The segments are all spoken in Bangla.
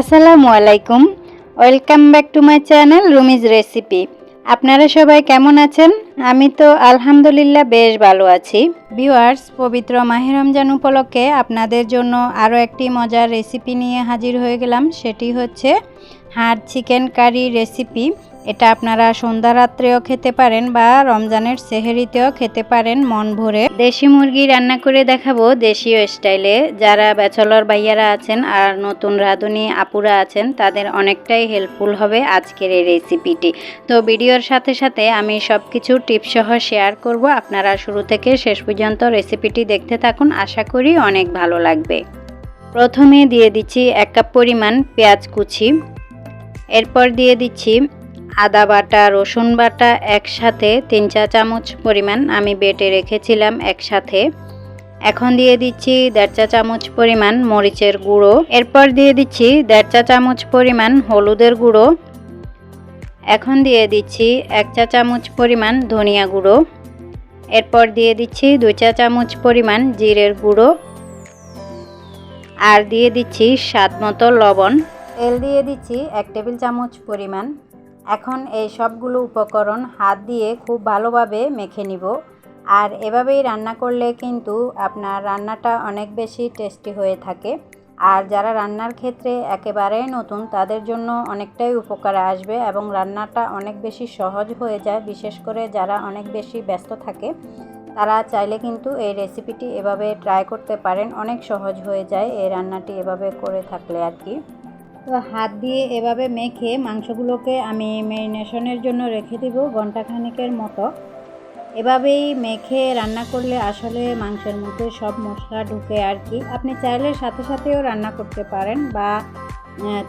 আসসালামু আলাইকুম। Welcome back to my channel Rumi's recipe আপনারা সবাই কেমন আছেন? আমি তো আলহামদুলিল্লাহ বেশ ভালো আছি। ভিউয়ার্স পবিত্র মাহে রমজান উপলক্ষে আপনাদের জন্য আরও একটি মজার রেসিপি নিয়ে হাজির হয়ে গেলাম। সেটি হচ্ছে হাড় চিকেন কারি রেসিপি এটা আপনারা সন্ধ্যা রাত্রেও খেতে পারেন বা রমজানের সেহেরিতেও খেতে পারেন মন ভরে। দেশি মুরগি রান্না করে দেখাবো দেশীয় স্টাইলে। যারা ব্যাচলর ভাইয়ারা আছেন আর নতুন রাঁধুনি আপুরা আছেন, তাদের অনেকটাই হেল্পফুল হবে আজকের এই রেসিপিটি। তো ভিডিওর সাথে সাথে আমি সব কিছু টিপসহ শেয়ার করব। আপনারা শুরু থেকে শেষ পর্যন্ত রেসিপিটি দেখতে থাকুন। আশা করি অনেক ভালো লাগবে। প্রথমে দিয়ে দিচ্ছি এক কাপ পরিমাণ পেঁয়াজ কুচি। এরপর দিয়ে দিচ্ছি আদা বাটা, রসুন বাটা একসাথে তিন চা চামচ পরিমাণ আমি বেটে রেখেছিলাম একসাথে। এখন দিয়ে দিচ্ছি দেড় চা চামচ পরিমাণ মরিচের গুঁড়ো। এরপর দিয়ে দিচ্ছি দেড় চা চামচ পরিমাণ হলুদের গুঁড়ো। এখন দিয়ে দিচ্ছি এক চা চামচ পরিমাণ ধনিয়া গুঁড়ো। এরপর দিয়ে দিচ্ছি দুই চা চামচ পরিমাণ জিরের গুঁড়ো। আর দিয়ে দিচ্ছি স্বাদ মতো লবণ। তেল দিয়ে দিচ্ছি এক টেবিল চামচ পরিমাণ এখন এই সবগুলো উপকরণ হাত দিয়ে খুব ভালোভাবে মেখে নিব। আর এভাবেই রান্না করলে কিন্তু আপনার রান্নাটা অনেক বেশি টেস্টি হয়ে থাকে। আর যারা রান্নার ক্ষেত্রে একেবারে নতুন, তাদের জন্য অনেকটাই উপকারে আসবে এবং রান্নাটা অনেক বেশি সহজ হয়ে যায়। বিশেষ করে যারা অনেক বেশি ব্যস্ত থাকে, তারা চাইলে কিন্তু এই রেসিপিটি এভাবে ট্রাই করতে পারেন। অনেক সহজ হয়ে যায় এই রান্নাটি এভাবে করে থাকলে আর কি। তো হাত দিয়ে এভাবে মেখে মাংসগুলোকে আমি ম্যারিনেশনের জন্য রেখে দেব ঘন্টাখানেকের মতো। এভাবেই মেখে রান্না করলে আসলে মাংসের মধ্যে সব মশলা ঢুকে আর কি। আপনি চাইলে সাথে সাথেও রান্না করতে পারেন বা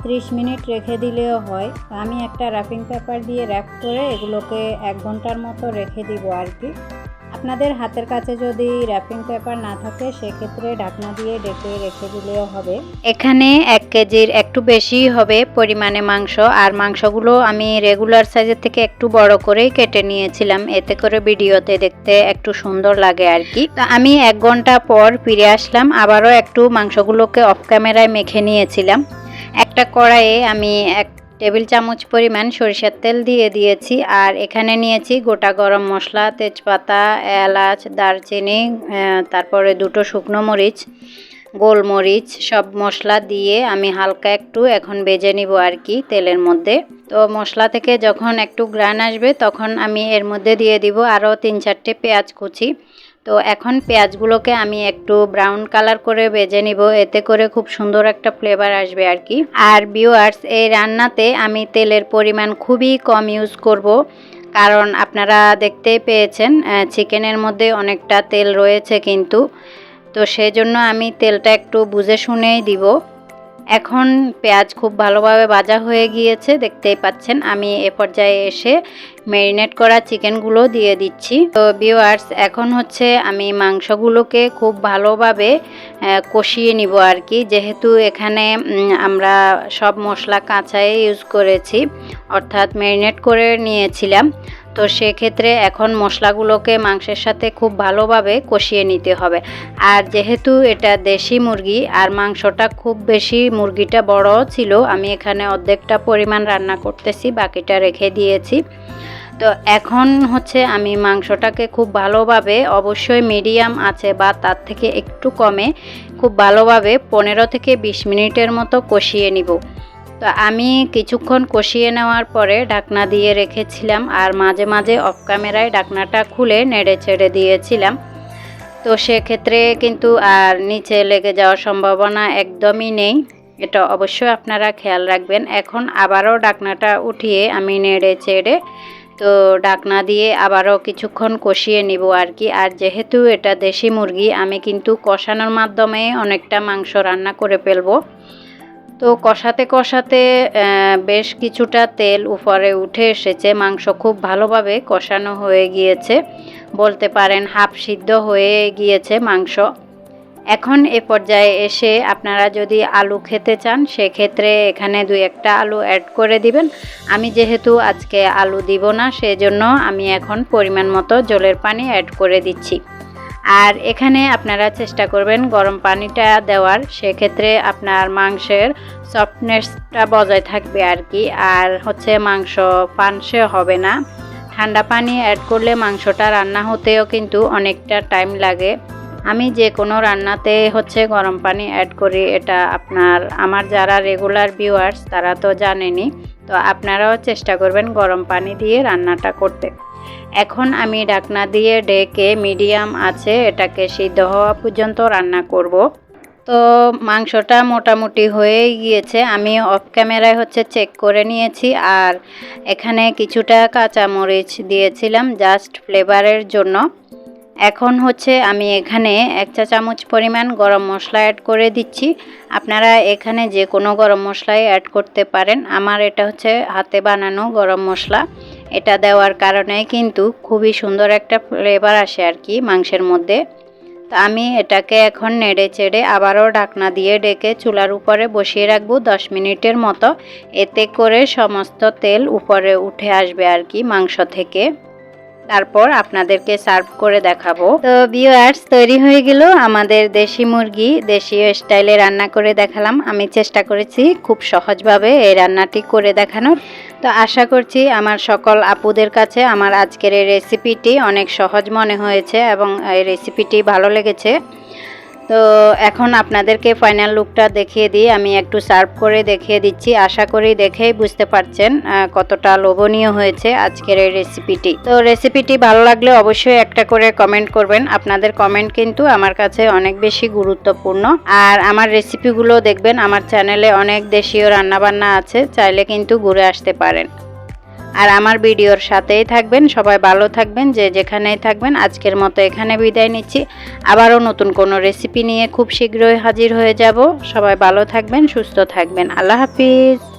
ত্রিশ মিনিট রেখে দিলেও হয়। আমি একটা র্যাপিং পেপার দিয়ে র্যাপ করে এগুলোকে এক ঘণ্টার মতো রেখে দিব আর কি। আপনাদের হাতের কাছে যদি র্যাপিং পেপার না থাকে, সেক্ষেত্রে ঢাকনা দিয়ে ডেকে রেখে দিলেও হবে। এখানে এক কেজির একটু বেশি হবে পরিমাণে মাংস, আর মাংসগুলো আমি রেগুলার সাইজের থেকে একটু বড় করেই কেটে নিয়েছিলাম। এতে করে ভিডিওতে দেখতে একটু সুন্দর লাগে আর কি। তো আমি এক ঘণ্টা পর ফিরে আসলাম, আবারও একটু মাংসগুলোকে অফ ক্যামেরায় মেখে নিয়েছিলাম। একটা কড়াইয়ে আমি এক টেবিল চামচ পরিমাণ সরিষার তেল দিয়ে দিয়েছি। আর এখানে নিয়েছি গোটা গরম মশলা, তেজপাতা, এলাচ, দারচিনি তারপরে দুটো শুকনো মরিচ, গোলমরিচ, সব মশলা দিয়ে আমি হালকা একটু এখন বেজে নিব আর কি তেলের মধ্যে। তো মশলা থেকে যখন একটু গ্রান আসবে তখন আমি এর মধ্যে দিয়ে দিব আরও তিন চারটে পেঁয়াজ কুচি। তো এখন পেঁয়াজগুলোকে আমি একটু ব্রাউন কালার করে বেজে নিব। এতে করে খুব সুন্দর একটা ফ্লেভার আসবে আর কি। আর বিওয়ার্স এই রান্নাতে আমি তেলের পরিমাণ খুবই কম ইউজ করব। কারণ আপনারা দেখতে পেয়েছেন চিকেনের মধ্যে অনেকটা তেল রয়েছে কিন্তু। তো সেই জন্য আমি তেলটা একটু বুঝে শুনেই দিব। এখন পেঁয়াজ খুব ভালোভাবে ভাজা হয়ে গিয়েছে, দেখতেই পাচ্ছেন। আমি এ পর্যায়ে এসে ম্যারিনেট করা চিকেনগুলো দিয়ে দিচ্ছি। তো বিওয়ার্স এখন হচ্ছে আমি মাংসগুলোকে খুব ভালোভাবে কষিয়ে নিব আর কি। যেহেতু এখানে আমরা সব মশলা কাঁচাই ইউজ করেছি, অর্থাৎ ম্যারিনেট করে নিয়েছিলাম। তো সেক্ষেত্রে এখন মশলাগুলোকে মাংসের সাথে খুব ভালোভাবে কষিয়ে নিতে হবে। আর যেহেতু এটা দেশি মুরগি, আর মাংসটা খুব বেশি মুরগিটা বড় ছিল, আমি এখানে অর্ধেকটা পরিমাণ রান্না করতেছি, বাকিটা রেখে দিয়েছি। তো এখন হচ্ছে আমি মাংসটাকে খুব ভালোভাবে, অবশ্যই মিডিয়াম আছে বা তার থেকে একটু কমে, খুব ভালোভাবে পনেরো থেকে বিশ মিনিটের মতো কষিয়ে নিব। তো আমি কিছুক্ষণ কষিয়ে নেওয়ার পরে ঢাকনা দিয়ে রেখেছিলাম আর মাঝে মাঝে অফ ক্যামেরায় ঢাকনাটা খুলে নেড়ে ছেড়ে দিয়েছিলাম। তো সেক্ষেত্রে কিন্তু আর নিচে লেগে যাওয়ার সম্ভাবনা একদমই নেই। এটা অবশ্যই আপনারা খেয়াল রাখবেন। এখন আবারও ডাকনাটা উঠিয়ে আমি নেড়ে চেড়ে তো ডাকনা দিয়ে আবারও কিছুক্ষণ কষিয়ে নিব আর কি। আর যেহেতু এটা দেশি মুরগি, আমি কিন্তু কষানোর মাধ্যমে অনেকটা মাংস রান্না করে ফেলব। তো কষাতে কষাতে বেশ কিছুটা তেল উপরে উঠে এসেছে। মাংস খুব ভালোভাবে কষানো হয়ে গিয়েছে। বলতে পারেন হাফ সিদ্ধ হয়ে গিয়েছে মাংস। এখন এ পর্যায়ে এসে আপনারা যদি আলু খেতে চান, সেক্ষেত্রে এখানে দুই একটা আলু অ্যাড করে দিবেন। আমি যেহেতু আজকে আলু দিব না, সেজন্য আমি এখন পরিমাণ মতো জলের পানি অ্যাড করে দিচ্ছি। আর এখানে আপনারা চেষ্টা করবেন গরম পানিটা দেওয়ার। সেক্ষেত্রে আপনার মাংসের সফটনেসটা বজায় থাকবে আর কি। আর হচ্ছে মাংস পানসে হবে না। ঠান্ডা পানি অ্যাড করলে মাংসটা রান্না হতেও কিন্তু অনেকটা টাইম লাগে। আমি যে কোনো রান্নাতে হচ্ছে গরম পানি অ্যাড করি, এটা আপনার, আমার যারা রেগুলার ভিউয়ার্স তারা তো জানেনই। তো আপনারাও চেষ্টা করবেন গরম পানি দিয়ে রান্নাটা করতে। এখন আমি ঢাকনা দিয়ে ডেকে মিডিয়াম আছে, এটাকে সিদ্ধ হওয়া পর্যন্ত রান্না করব। তো মাংসটা মোটামুটি হয়ে গিয়েছে, আমি অফ ক্যামেরায় হচ্ছে চেক করে নিয়েছি, আর এখানে কিছুটা কাঁচামরিচ দিয়েছিলাম জাস্ট ফ্লেভারের জন্য। এখন হচ্ছে আমি এখানে এক চা চামচ পরিমাণ গরম মশলা অ্যাড করে দিচ্ছি। আপনারা এখানে যে কোনো গরম মশলাই অ্যাড করতে পারেন। আমার এটা হচ্ছে হাতে বানানো গরম মশলা। এটা দেওয়ার কারণে কিন্তু খুবই সুন্দর একটা ফ্লেভার আসে আর কি মাংসের মধ্যে। তা আমি এটাকে এখন নেড়ে চেড়ে আবারও ঢাকনা দিয়ে ডেকে চুলার উপরে বসিয়ে রাখব দশ মিনিটের মতো। এতে করে সমস্ত তেল উপরে উঠে আসবে আর কি মাংস থেকে। তারপর আপনাদেরকে সার্ভ করে দেখাবো। তো ভিউয়ার্স তৈরি হয়ে গেল আমাদের দেশি মুরগি। দেশীয় স্টাইলে রান্না করে দেখালাম। আমি চেষ্টা করেছি খুব সহজভাবে এই রান্নাটি করে দেখানোর। তো আশা করছি আমার সকল আপুদের কাছে আমার আজকের এই রেসিপিটি অনেক সহজ মনে হয়েছে এবং এই রেসিপিটি ভালো লেগেছে। তো এখন আপনাদেরকে ফাইনাল লুকটা দেখিয়ে দিই। আমি একটু সার্ভ করে দেখিয়ে দিচ্ছি। আশা করি দেখেই বুঝতে পারছেন কতটা লোভনীয় হয়েছে আজকের এই রেসিপিটি তো রেসিপিটি ভালো লাগলে অবশ্যই একটা করে কমেন্ট করবেন। আপনাদের কমেন্ট কিন্তু আমার কাছে অনেক বেশি গুরুত্বপূর্ণ। আর আমার রেসিপিগুলো দেখবেন, আমার চ্যানেলে অনেক দেশীয় রান্নাবান্না আছে, চাইলে কিন্তু ঘুরে আসতে পারেন। আর আমার ভিডিওর সাথেই থাকবেন, সবাই ভালো থাকবেন, যে যেখানেই থাকবেন, আজকের মতো এখানে বিদায় নিচ্ছি। আবারও নতুন কোনো রেসিপি নিয়ে খুব শীঘ্রই হাজির হয়ে যাব। সবাই ভালো থাকবেন, সুস্থ থাকবেন। আল্লাহ হাফিজ।